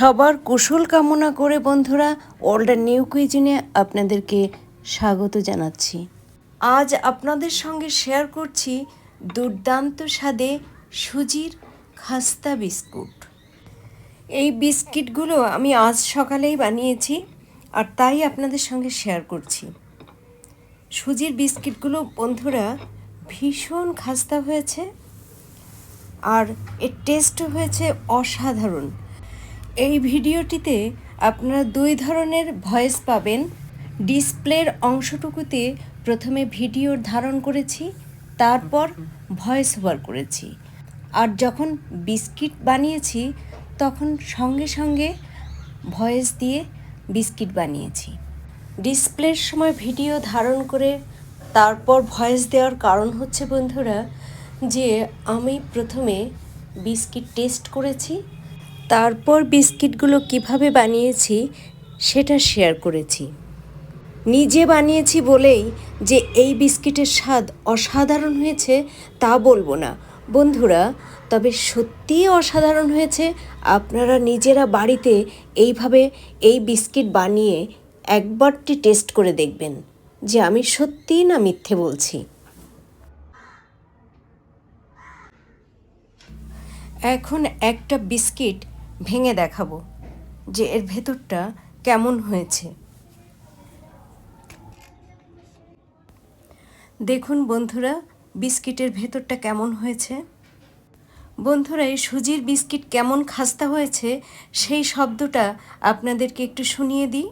সবার কুশল কামনা করে বন্ধুরা ওল্ড নিউ কুইজিনে আপনাদেরকে স্বাগত জানাচ্ছি। আজ আপনাদের সঙ্গে শেয়ার করছি দুর্দান্ত স্বাদে সুজির খাস্তা বিস্কুট। এই বিস্কিটগুলো আমি আজ সকালেই বানিয়েছি আর তাই আপনাদের সঙ্গে শেয়ার করছি। সুজির বিস্কিটগুলো বন্ধুরা ভীষণ খাস্তা হয়েছে আর এর টেস্টও হয়েছে অসাধারণ। এই ভিডিওটিতে আপনারা দুই ধরনের ভয়েস পাবেন। ডিসপ্লের অংশটুকুতে প্রথমে ভিডিওর ধারণ করেছি, তারপর ভয়েস ওভার করেছি। আর যখন বিস্কিট বানিয়েছি, তখন সঙ্গে সঙ্গে ভয়েস দিয়ে বিস্কিট বানিয়েছি। ডিসপ্লের সময় ভিডিও ধারণ করে তারপর ভয়েস দেওয়ার কারণ হচ্ছে বন্ধুরা, যে আমি প্রথমে বিস্কিট টেস্ট করেছি তারপর বিস্কিটগুলো কীভাবে বানিয়েছি সেটা শেয়ার করেছি। নিজে বানিয়েছি বলেই যে এই বিস্কিটের স্বাদ অসাধারণ হয়েছে তা বলব না। বন্ধুরা, তবে সত্যিই অসাধারণ হয়েছে আপনারা নিজেরা বাড়িতে এইভাবে এই বিস্কিট বানিয়ে একবারটি টেস্ট করে দেখবেন যে আমি সত্যিই না মিথ্যে বলছি। এখন একটা বিস্কিট ভেঙে দেখাবো যে এর ভেতরটা কেমন হয়েছে। দেখুন বন্ধুরা, বিস্কিটের ভেতরটা কেমন হয়েছে? বন্ধুরা, এই সুজির বিস্কিট কেমন খাস্তা হয়েছে, সেই শব্দটা আপনাদেরকে একটু শুনিয়ে দিই।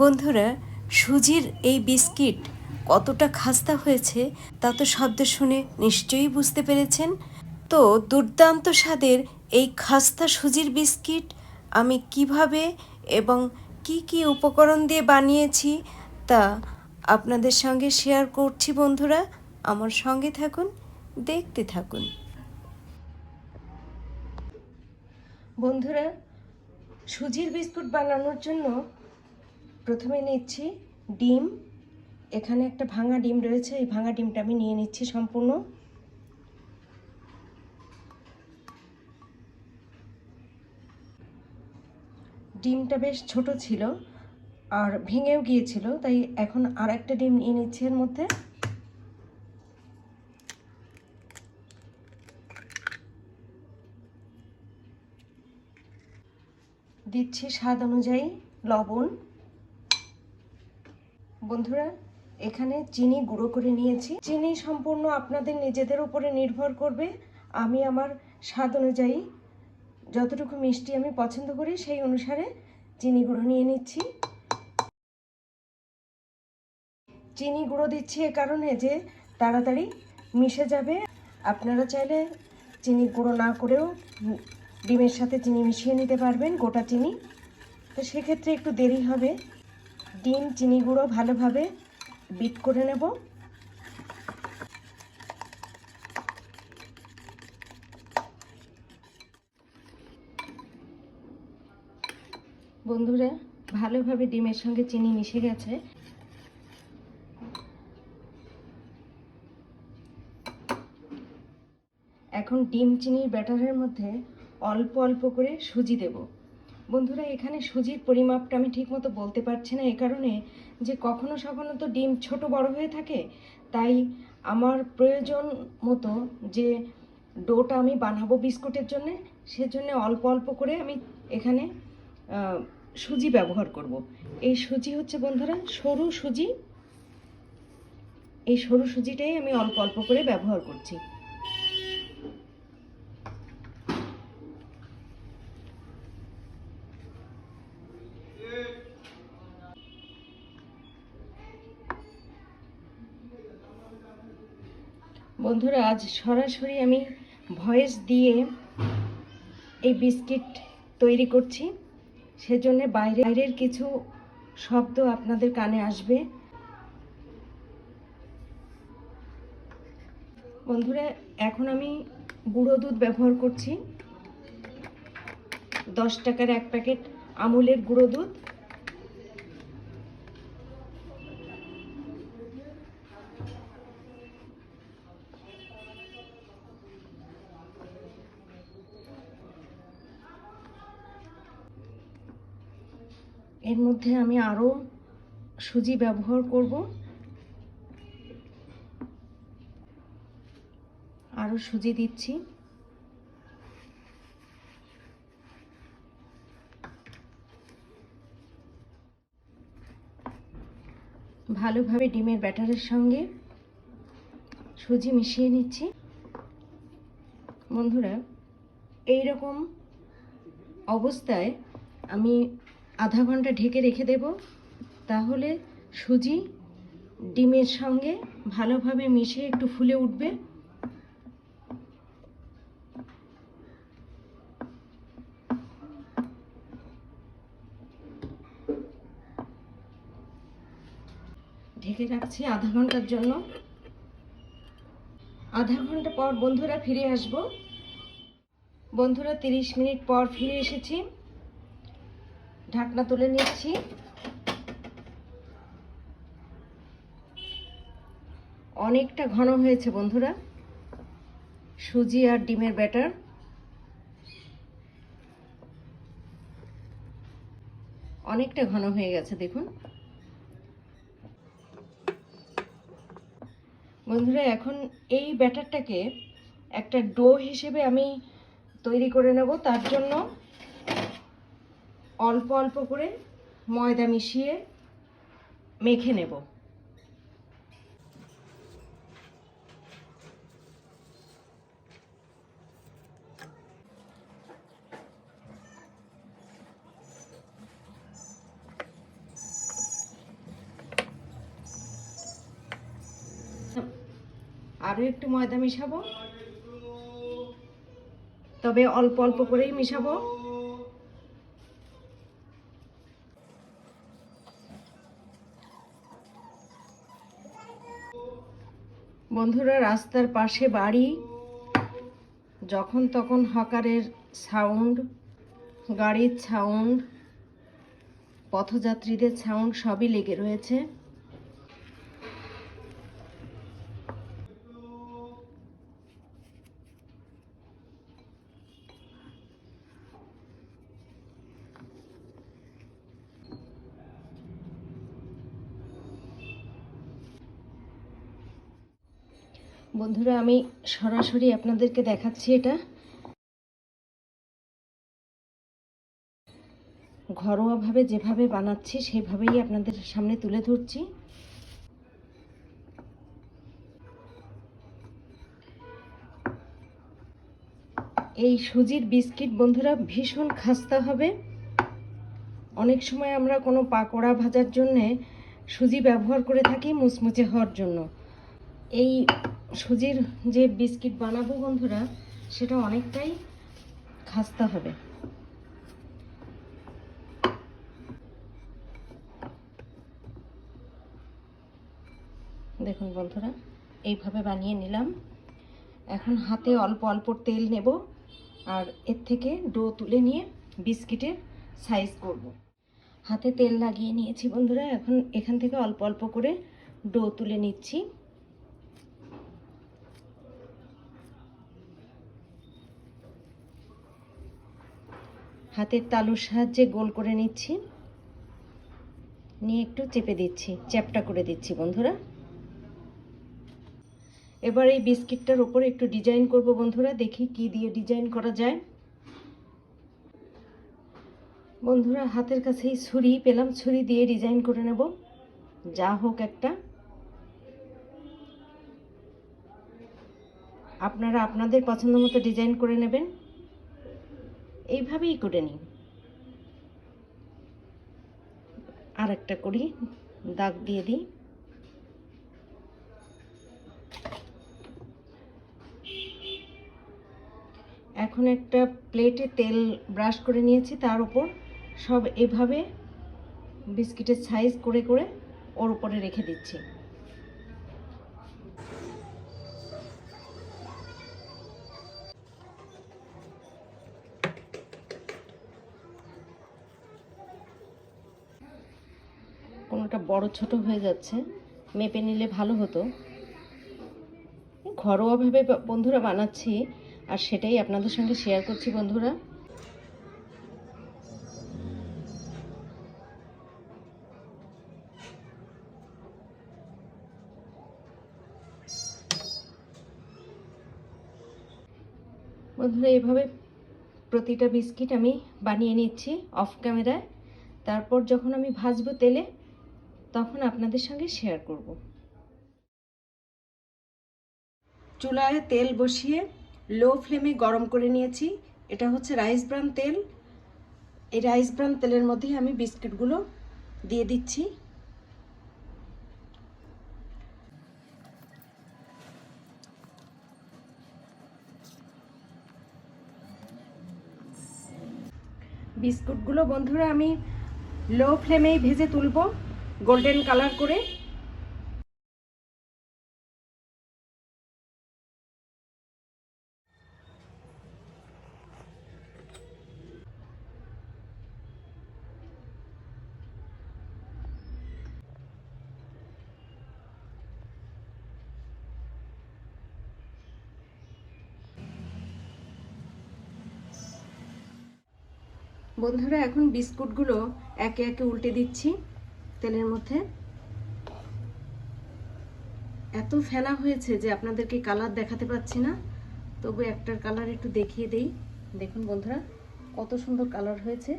বন্ধুরা, সুজির এই বিস্কিট কতটা খাস্তা হয়েছে তা তো শব্দ শুনে নিশ্চয়ই বুঝতে পেরেছেন। তো দুর্দান্ত স্বাদের এই খাস্তা সুজির বিস্কিট আমি কীভাবে এবং কি কি উপকরণ দিয়ে বানিয়েছি তা আপনাদের সঙ্গে শেয়ার করছি বন্ধুরা। আমার সঙ্গে থাকুন, দেখতে থাকুন। বন্ধুরা, সুজির বিস্কুট বানানোর জন্য প্রথমে নিচ্ছি ডিম এখানে একটা ভাঙা ডিম রয়েছে, এই ভাঙা ডিমটা আমি নিয়ে নিচ্ছি সম্পূর্ণ। ডিমটা বেশ ছোট ছিল আর ভেঙেও গিয়েছিল, তাই এখন আর একটা ডিম নিয়ে নিচ্ছি এর মধ্যে। দিচ্ছি স্বাদ অনুযায়ী লবণ। বন্ধুরা এখানে চিনি গুঁড়ো করে নিয়েছি। চিনি সম্পূর্ণ আপনাদের নিজেদের উপরে নির্ভর করবে। আমি আমার স্বাদ অনুযায়ী যতটুকু মিষ্টি আমি পছন্দ করি, সেই অনুসারে চিনি গুঁড়ো নিয়ে নিচ্ছি। চিনি গুঁড়ো দিচ্ছি এ কারণে যে তাড়াতাড়ি মিশে যাবে। আপনারা চাইলে চিনি গুঁড়ো না করেও ডিমের সাথে চিনি মিশিয়ে নিতে পারবেন, গোটা চিনি। তো সেক্ষেত্রে একটু দেরি হবে। ডিম, চিনি গুঁড়ো ভালোভাবে বিট করে নেব। বন্ধুরা, ভালোভাবে ডিমের সঙ্গে চিনি মিশে গেছে। এখন ডিম চিনির ব্যাটারের মধ্যে অল্প অল্প করে সুজি দেব। বন্ধুরা, এখানে সুজির পরিমাপটা আমি ঠিকমতো বলতে পারছি না। এ কারণে যে কখনো সখনো তো ডিম ছোট বড় হয়ে থাকে, তাই আমার প্রয়োজন মতো যে ডোটা আমি বানাবো বিস্কুটের জন্য, সেজন্য অল্প অল্প করে আমি এখানে সুজি ব্যবহার করব। এই সুজি হচ্ছে বন্ধুরা, সরু সুজি। এই সরু সুজিটাই আমি অল্প অল্প করে ব্যবহার করছি। বন্ধুরা, আজ সরাসরি আমি ভয়েস দিয়ে এই বিস্কিট তৈরি করছি। সেজন্য বাইরে বাইরের কিছু শব্দ আপনাদের কানে আসবে। বন্ধুরা, এখন আমি গুঁড়ো দুধ ব্যবহার করছি। দশ টাকার এক প্যাকেট আমুলের গুঁড়ো দুধ এর মধ্যে আমি আরও সুজি ব্যবহার করব। আরও সুজি দিচ্ছি। ভালোভাবে ডিমের ব্যাটারের সঙ্গে সুজি মিশিয়ে নিচ্ছি। বন্ধুরা এই রকম অবস্থায় আমি আধা ঘণ্টা ঢেকে রেখে দেব। তাহলে সুজি ডিমের সঙ্গে ভালোভাবে মিশে একটু ফুলে উঠবে। ঢেকে রাখছি আধা ঘণ্টার জন্য। আধা ঘণ্টা পর বন্ধুরা ফিরে আসব। বন্ধুরা তিরিশ মিনিট পর ফিরে এসেছি। ঢাকনা তুলে নিচ্ছি। অনেকটা ঘন হয়েছে বন্ধুরা। সুজি আর ডিমের ব্যাটার। অনেকটা ঘন হয়ে গেছে, দেখুন। বন্ধুরা, এখন এই ব্যাটারটাকে একটা ডো হিসেবে আমি তৈরি করে নেব। তার জন্য অল্প অল্প করে ময়দা মিশিয়ে মেখে নেব। আরও একটু ময়দা মিশাবো। তবে অল্প অল্প করেই মিশাবো। বন্ধুরা, রাস্তার পাশে বাড়ি। যখন তখন হকারের সাউন্ড, গাড়ির সাউন্ড, পথযাত্রীদের সাউন্ড সবই লেগে রয়েছে। বন্ধুরা, আমি সরাসরি আপনাদেরকে দেখাচ্ছি এটা। ঘরোয়াভাবে যেভাবে বানাচ্ছি, সেভাবেই আপনাদের সামনে তুলে ধরছি। এই সুজির বিস্কিট, বন্ধুরা, ভীষণ খাস্তা হবে। অনেক সময় আমরা কোনো পাকোড়া ভাজার জন্যে সুজি ব্যবহার করে থাকি মুচমুচে হওয়ার জন্য। এই সুজির যে বিস্কিট বানাবো বন্ধুরা, সেটা অনেকটাই খাস্তা হবে। দেখুন বন্ধুরা, এইভাবে বানিয়ে নিলাম। এখন হাতে অল্প অল্প তেল নেব, আর এর থেকে ডো তুলে নিয়ে বিস্কিটের সাইজ করব। হাতে তেল লাগিয়ে নিয়েছি বন্ধুরা, এখন এখান থেকে অল্প অল্প করে ডো তুলে নিচ্ছি। হাতের তালুর সাহায্যে গোল করে নিচ্ছি। নিয়ে একটু চেপে দিচ্ছি, চ্যাপটা করে দিচ্ছি বন্ধুরা। এবার এই বিস্কিটটার উপরে একটু ডিজাইন করব বন্ধুরা, দেখি কি দিয়ে ডিজাইন করা যায়। বন্ধুরা, হাতের কাছেই ছুরি, পেলাম ছুরি দিয়ে ডিজাইন করে নেব। যা হোক একটা। আপনারা আপনাদের পছন্দ মতো ডিজাইন করে নেবেন। এইভাবেই করে নিন। আর একটা করি, দাগ দিয়ে দিই। এখন একটা প্লেটে তেল ব্রাশ করে নিয়েছি তার উপর। সব এভাবে বিস্কিটের সাইজ করে করে ওর উপরে রেখে দিচ্ছি। বড় ছোট হয়ে যাচ্ছে, মেপে নিলে ভালো হতো। ঘরোয়াভাবে বন্ধুরা বানাচ্ছি, আর সেটাই আপনাদের সঙ্গে শেয়ার করছি বন্ধুরা। বন্ধুরা, এভাবে প্রতিটা বিস্কিট আমি বানিয়ে নিচ্ছি অফ ক্যামেরায় তারপর যখন আমি ভাজবো তেলে তখন আপনাদের সঙ্গে শেয়ার করব। চুলায় তেল বসিয়ে লো ফ্লেমে গরম করে নিয়েছি। এটা হচ্ছে রাইস ব্রান তেল। এই রাইস ব্রান তেলের মধ্যেই আমি বিস্কিটগুলো দিয়ে দিচ্ছি। বিস্কুটগুলো বন্ধুরা আমি লো ফ্লেমেই ভেজে তুলব। গোল্ডেন কালার করে। বন্ধুরা এখন বিস্কুটগুলো একে একে উল্টে দিচ্ছি। তেলের মধ্যে? এত ফেলা হয়েছে যে আপনাদেরকে কালার দেখাতে পাচ্ছি না। তবু একটার কালার একটু দেখিয়ে দেই। দেখুন বন্ধুরা, কত সুন্দর কালার হয়েছে।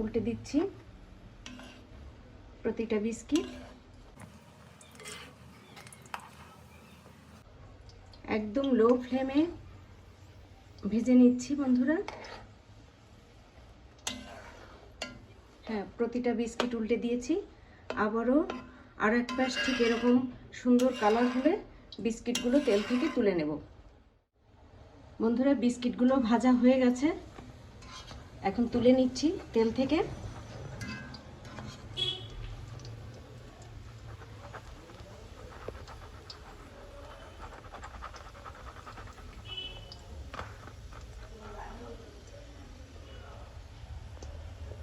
উল্টে দিচ্ছি প্রতিটা বিস্কিট। একদম লো ফ্লেমে ভেজে নিচ্ছি বন্ধুরা। হ্যাঁ প্রতিটা বিস্কিট উল্টে দিয়েছি। আবারও আর এক পাশ ঠিক এরকম সুন্দর কালার হলে বিস্কিটগুলো তেল থেকে তুলে নেব। বন্ধুরা, বিস্কিটগুলো ভাজা হয়ে গেছে। এখন তুলে নিচ্ছি তেল থেকে।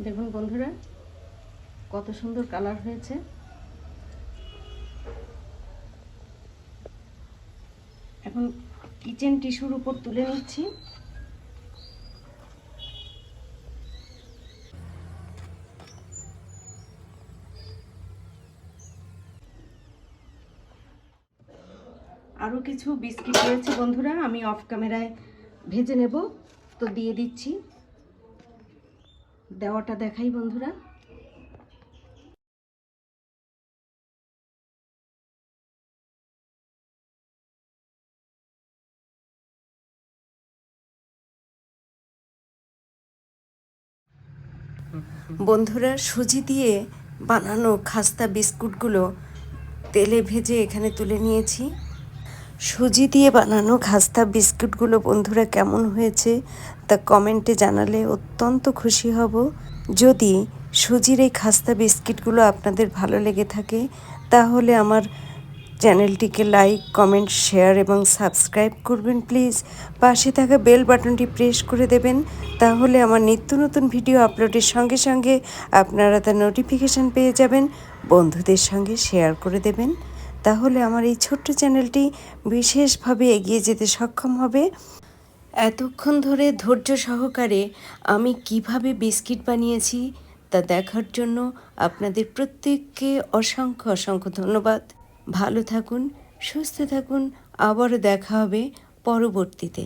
দেখুন বন্ধুরা, কত সুন্দর কালার হয়েছে। এখন কিচেন টিস্যুর উপর তুলে নিচ্ছি। আরও কিছু বিস্কিট রয়েছে বন্ধুরা, আমি অফ ক্যামেরায় ভেজে নেব। তো দিয়ে দিচ্ছি। দেওয়াটা দেখাই বন্ধুরা। বন্ধুরা সুজি দিয়ে বানানো খাস্তা বিস্কুটগুলো তেলে ভেজে এখানে তুলে নিয়েছি। সুজি দিয়ে বানানো খাস্তা বিস্কুটগুলো বন্ধুরা কেমন হয়েছে তা কমেন্টে জানালে অত্যন্ত খুশি হব। যদি সুজির এই খাস্তা বিস্কিটগুলো আপনাদের ভালো লেগে থাকে, তাহলে আমার চ্যানেলটিকে লাইক, কমেন্ট, শেয়ার এবং সাবস্ক্রাইব করবেন প্লিজ। পাশে থাকা বেল বাটনটি প্রেস করে দেবেন, তাহলে আমার নিত্য নতুন ভিডিও আপলোডের সঙ্গে সঙ্গে আপনারা তার নোটিফিকেশান পেয়ে যাবেন। বন্ধুদের সঙ্গে শেয়ার করে দেবেন। তাহলে আমার এই ছোট্ট চ্যানেলটি বিশেষভাবে এগিয়ে যেতে সক্ষম হবে। এতক্ষণ ধরে ধৈর্য সহকারে আমি কীভাবে বিস্কিট বানিয়েছি তা দেখার জন্য আপনাদের প্রত্যেককে অসংখ্য অসংখ্য ধন্যবাদ। ভালো থাকুন, সুস্থ থাকুন আবারও দেখা হবে পরবর্তীতে।